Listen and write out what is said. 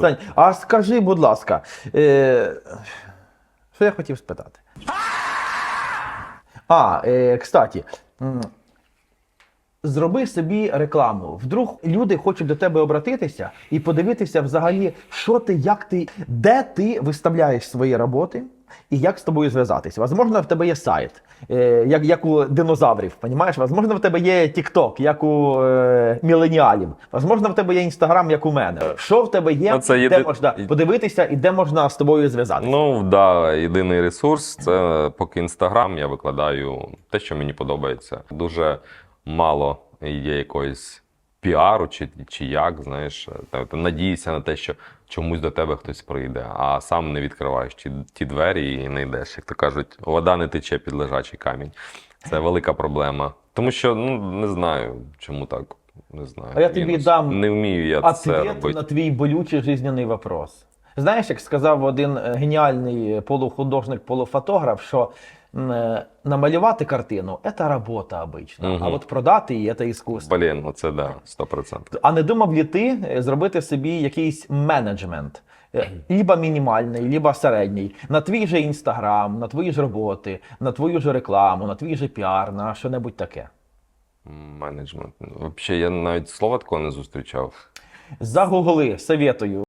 Сань, а скажи, будь ласка, е, що я хотів спитати? А, е, кстати, зроби собі рекламу. Вдруг люди хочуть до тебе обратитися і подивитися взагалі, що ти, як ти, де ти виставляєш свої роботи і як з тобою зв'язатися. Возможно, в тебе є сайт, е, як, як у динозаврів, понімаєш? Возможно, в тебе є TikTok, як у е, міленіалів. Возможно, в тебе є Інстаграм, як у мене. Що в тебе є, Ну, це де можна подивитися і де можна з тобою зв'язатися? Ну, да, єдиний ресурс це поки інстаграм. Я викладаю те, що мені подобається. Дуже мало є якоїсь піару, чи, чи як, знаєш, тобто надіюся на те, що чомусь до тебе хтось прийде, а сам не відкриваєш ті, ті двері і не йдеш. Як то кажуть, вода не тече під лежачий камінь. Це велика проблема. Тому що ну не знаю, чому так. Не знаю. А я тобі Мінус. дам не вмію я це робити. на твій болючий жизненний вопрос. Знаєш, як сказав один е, геніальний полухудожник, полуфотограф, що е, намалювати картину це робота обична, Мгм. а от продати її це іскусство. Блін, оце да, 100%. А не думав ли ти е, зробити собі якийсь менеджмент? е, Либо мінімальний, либо середній, на твій же інстаграм, на твої ж роботи, на твою ж рекламу, на твій же піар, на що-небудь таке. Менеджмент. Взагалі, я навіть слова такого не зустрічав. Загугли, советую.